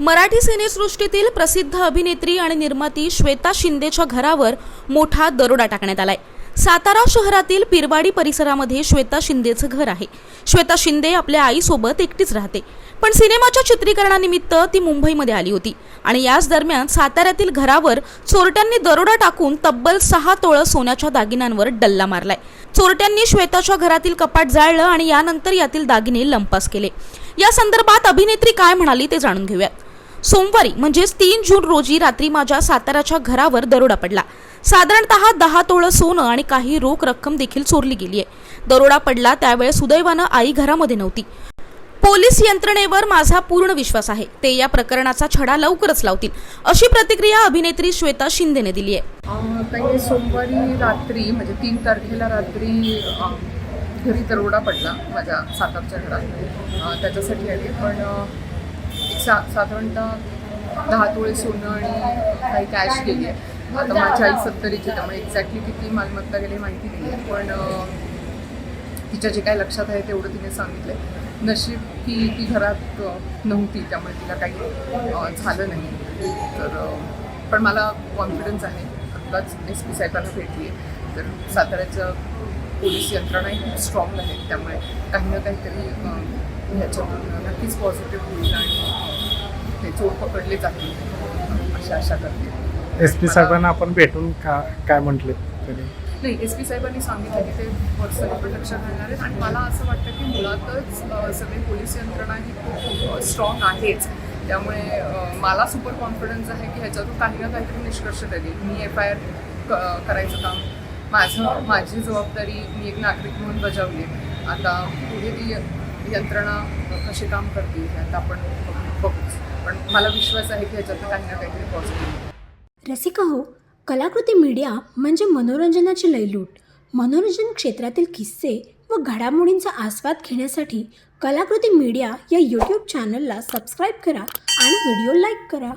मराठी सिनेसृष्टीतील प्रसिद्ध अभिनेत्री आणि निर्माती श्वेता शिंदेच्या घरावर मोठा दरोडा टाकण्यात आलाय. सातारा शहरातील पिरवाडी परिसरामध्ये श्वेता शिंदेचं घर आहे. श्वेता शिंदे आपल्या आईसोबत एकटीच राहते. पण सिनेमाच्या चित्रीकरणानिमित्त ती मुंबईमध्ये आली होती. आणि याच दरम्यान साताऱ्यातील घरावर चोरट्यांनी दरोडा टाकून तब्बल सहा तोळं सोन्याच्या दागिन्यांवर डल्ला मारलाय. चोरट्यांनी श्वेताच्या घरातील कपाट जाळलं आणि यानंतर यातील दागिने लंपास केले. या संदर्भात अभिनेत्री काय म्हणाली ते जाणून घेऊयात. सोमवारी म्हणजेच तीन जून रोजी रात्री माझ्या साताऱ्याच्या घरावर दरोडा पडला. साधारणतः दहा तोळं सोनं आणि काही रोख रक्कम देखील चोरली गेली आहे दरोडा पडला त्यावेळेस सुदैवानं आई घरामध्ये नव्हती. पोलीस यंत्रणेवर माझा पूर्ण विश्वास आहे. ते या प्रकरणाचा छडा लवकरच लावतील अशी प्रतिक्रिया अभिनेत्री श्वेता शिंदेने दिली आहे काही सोमवारी रात्री म्हणजे तीन तारखेला रात्री घरी दरोडा पडला माझ्या सातारच्या घरात. त्याच्यासाठी आली पण सा साधारणतः दहा तोळे सोनं आणि काही कॅश गेली आहे. आता माझी आई सत्तरीची त्यामुळे एक्झॅक्टली किती मालमत्ता गेली माहिती नाही आहे पण तिच्या जे काही लक्षात आहे तेवढं तिने सांगितलं नशीब की ती घरात नव्हती त्यामुळे तिला काही झालं नाही. तर पण मला कॉन्फिडन्स आहे. आत्ताच एस पी साहेबांना भेटली आहे तर साताऱ्याचं पोलीस यंत्रणाही खूप स्ट्रॉंग आहे. त्यामुळे काही ना काहीतरी ह्याच्यातून नक्कीच पॉझिटिव्ह होईल आणि ते चोर पकडले जातील अशी आशा करते. एस पी साहेबांना आपण भेटून का काय म्हटले तरी? नाही एस पी साहेबांनी सांगितलं की ते पर्सनली लक्ष घालणार आहेत आणि मला असं वाटतं की मुळातच सगळी पोलीस यंत्रणा ही खूप स्ट्रॉंग आहेच. त्यामुळे मला सुपर कॉन्फिडन्स आहे की ह्याच्यातून काही ना काहीतरी निष्कर्ष लागेल मी एफ आय आर करायचं काम माझं माझी जबाबदारी मी एक नागरिक म्हणून बजावली आता पुढे ती यंत्रणा कशी काम करते आता आपण बघूच पण मला विश्वास आहे की ह्याच्यातून काही ना काहीतरी पॉझिटिव्ह रसिका हो कलाकृती मीडिया म्हणजे मनोरंजनाची लयलूट. मनोरंजन क्षेत्रातील किस्से व घडामोडींचा आस्वाद घेण्यासाठी कलाकृती मीडिया या यूट्यूब चॅनलला सबस्क्राईब करा आणि व्हिडिओ लाईक करा.